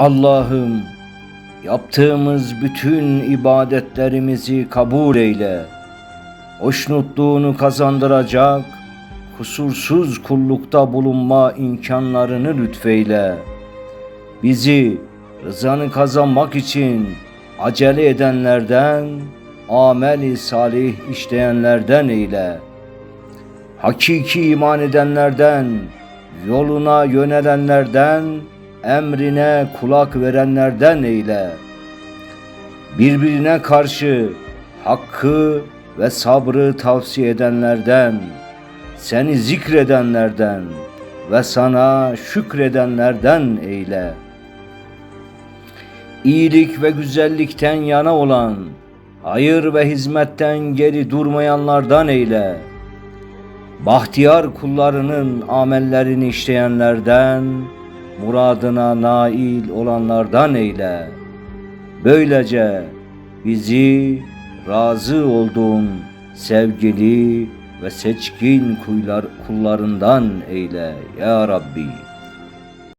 Allah'ım yaptığımız bütün ibadetlerimizi kabul eyle. Hoşnutluğunu kazandıracak, kusursuz kullukta bulunma imkanlarını lütfeyle. Bizi rızanı kazanmak için acele edenlerden, ameli salih işleyenlerden eyle. Hakiki iman edenlerden, yoluna yönelenlerden, emrine kulak verenlerden eyle. Birbirine karşı hakkı ve sabrı tavsiye edenlerden, seni zikredenlerden ve sana şükredenlerden eyle. İyilik ve güzellikten yana olan, hayır ve hizmetten geri durmayanlardan eyle. Bahtiyar kullarının amellerini işleyenlerden, muradına nail olanlardan eyle. Böylece bizi razı olduğun sevgili ve seçkin kuylar, kullarından eyle ya Rabbi.